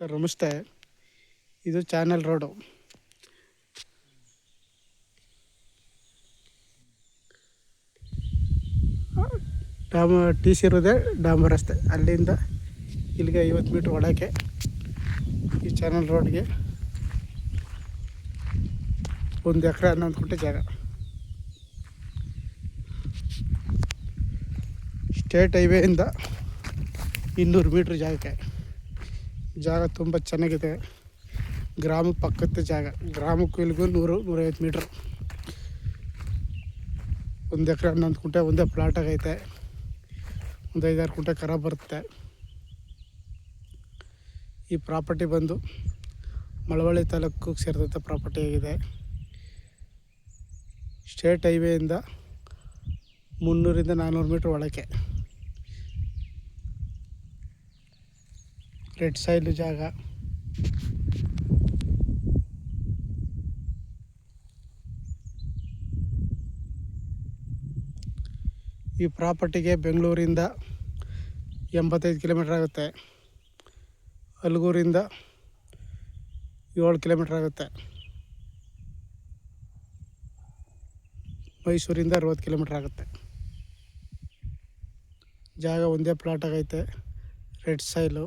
ನಮಸ್ತೆ. ಇದು channel road. ಡಾಮ, ಟಿ ಸಿ ಇರೋದೆ ಡಾಂಬರ್ ರಸ್ತೆ. ಅಲ್ಲಿಂದ ಇಲ್ಲಿಗೆ ಐವತ್ತು ಮೀಟ್ರ್ ಒಳಗೆ ಈ ಚಾನಲ್ ರೋಡ್ಗೆ ಒಂದು ಎಕರೆ ಹನ್ನೊಂದು ಕುಂಟೆ ಜಾಗ. ಸ್ಟೇಟ್ ಹೈವೇಯಿಂದ ಇನ್ನೂರು ಮೀಟ್ರ್ ಜಾಗಕ್ಕೆ. ಜಾಗ ತುಂಬ ಚೆನ್ನಾಗಿದೆ. ಗ್ರಾಮ ಪಕ್ಕದ ಜಾಗ. ಗ್ರಾಮಕ್ಕೂ ಇಲ್ಲಿಗೂ ನೂರು, ನೂರೈವತ್ತು ಮೀಟ್ರ್ ಒಂದು ಎಕರೆ ಹನ್ನೊಂದು ಕುಂಟೆ ಒಂದೇ ಪ್ಲಾಟ್ ಆಗೈತೆ ಒಂದು ಐದಾರು ಕುಂಟೆ ಕರ ಬರುತ್ತೆ. ಈ ಪ್ರಾಪರ್ಟಿ ಬಂದು ಮಳವಳ್ಳಿ ತಾಲೂಕಿಗೆ ಸೇರಿದಂಥ ಪ್ರಾಪರ್ಟಿ ಆಗಿದೆ. ಸ್ಟೇಟ್ ಹೈವೇಯಿಂದ ಮುನ್ನೂರಿಂದ ನಾನ್ನೂರು ಮೀಟ್ರ್ ಒಳಗೆ ರೆಡ್ ಸೈಲು ಜಾಗ. ಈ ಪ್ರಾಪರ್ಟಿಗೆ ಬೆಂಗಳೂರಿಂದ ಎಂಬತ್ತೈದು ಕಿಲೋಮೀಟ್ರ್ ಆಗುತ್ತೆ. ಅಲ್ಗೂರಿಂದ ಏಳು ಕಿಲೋಮೀಟ್ರ್ ಆಗುತ್ತೆ. ಮೈಸೂರಿಂದ ಅರವತ್ತು ಕಿಲೋಮೀಟ್ರ್ ಆಗುತ್ತೆ. ಜಾಗ ಒಂದೇ ಪ್ಲಾಟ್ ಆಗೈತೆ, ರೆಡ್ ಸೈಲು.